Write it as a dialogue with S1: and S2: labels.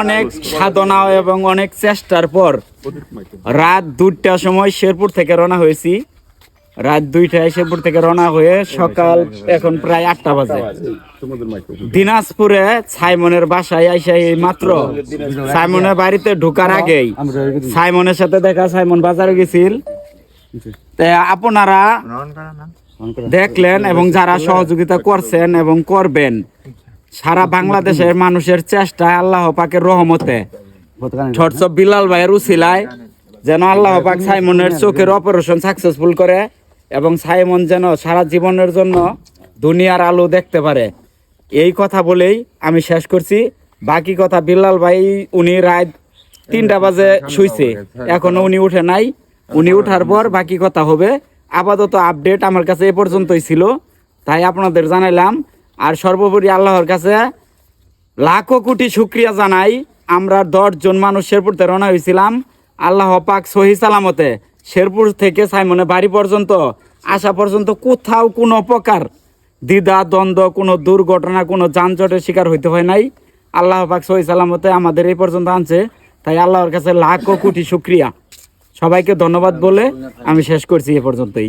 S1: অনেক সাধনা এবং অনেক চেষ্টার পর রাত দুইটার সময় শেরপুর থেকে রওনা হয়েছি। রাত দুইটায় শেরপুর থেকে রওনা হয়ে সকাল এখন প্রায় আটটা বাজে। দিনাজপুরে সাইমনের বাসায় আইসা এই মাত্র। সাইমনের বাড়িতে ঢোকার আগেই সাইমনের সাথে দেখা সাইমন বাজারে গেছিল। আপনারা দেখলেন এবং যারা সহযোগিতা করছেন এবং করবেন সারা বাংলাদেশের মানুষের চেষ্টায় আল্লাহ পাকের রহমতে। বিলাল ভাইয়ের উসিলায় যেন আল্লাহ পাক সাইমনের চোখের অপারেশন সাকসেসফুল করে এবং সাইমন যেন সারা জীবনের জন্য দুনিয়ার আলো দেখতে পারে। এই কথা বলেই আমি শেষ করছি। বাকি কথা বিল্লাল ভাই, উনি রাত তিনটা বাজে শুইছে। এখনও উনি উঠে নাই। উনি উঠার পর বাকি কথা হবে। আপাতত আপডেট আমার কাছে এ পর্যন্তই ছিল। তাই আপনাদের জানাইলাম আর সর্বোপরি আল্লাহর কাছে লাখো কোটি শুক্রিয়া জানাই। আমরা দশজন মানুষ শেরপুরতে রওনা হয়েছিলাম। আল্লাহ পাক সহি সালামতে শেরপুর থেকে সাইমনে বাড়ি পর্যন্ত, আসা পর্যন্ত কোথাও কোনো প্রকার দ্বিধা, দ্বন্দ্ব, কোনো দুর্ঘটনা, কোনো যানজটের শিকার হইতে হয় নাই। আল্লাহ পাক সহি সালামতে আমাদের এই পর্যন্ত আনছে। তাই আল্লাহর কাছে লাখো কোটি শুক্রিয়া। সবাইকে ধন্যবাদ বলে আমি শেষ করছি এ পর্যন্তই।